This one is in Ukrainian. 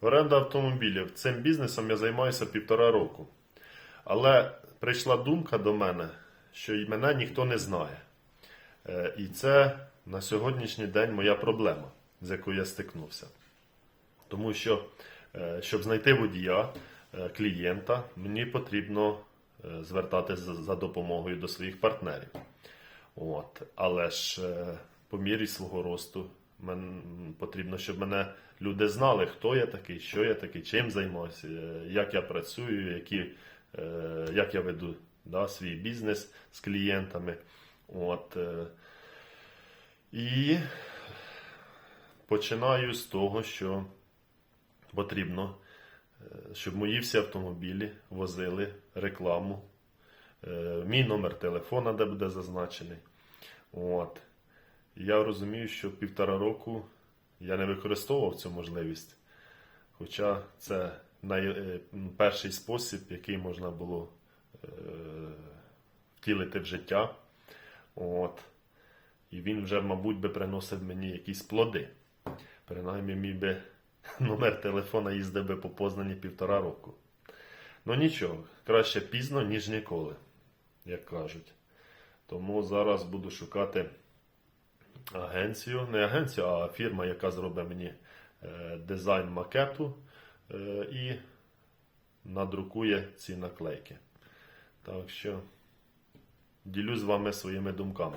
Оренда автомобілів. Цим бізнесом я займаюся півтора року. Але прийшла думка до мене, що мене ніхто не знає. Е, І це на сьогоднішній день моя проблема, з якою я стикнувся. Тому що, е, щоб знайти водія, е, клієнта, мені потрібно звертатися за- допомогою до своїх партнерів. От. Але ж по мірі свого росту мен, потрібно, щоб мене люди знали, хто я такий, що я такий, чим займаюся, е, як я працюю, які, е, як я веду да, свій бізнес з клієнтами. От. е, І починаю з того, що потрібно, щоб мої всі автомобілі возили рекламу, мій номер телефона, де буде зазначений. От. Я розумію, що півтора року я не використовував цю можливість. Хоча це найперший спосіб, який можна було е, втілити в життя. От. І він вже, мабуть, би приносив мені якісь плоди. Принаймні, мій би номер телефона їздив би по Познані півтора року. Ну нічого, краще пізно, ніж ніколи, як кажуть. Тому зараз буду шукати агенцію, не агенцію, а фірма, яка зробить мені е, дизайн макету е, і надрукує ці наклейки. Так що ділюсь з вами своїми думками.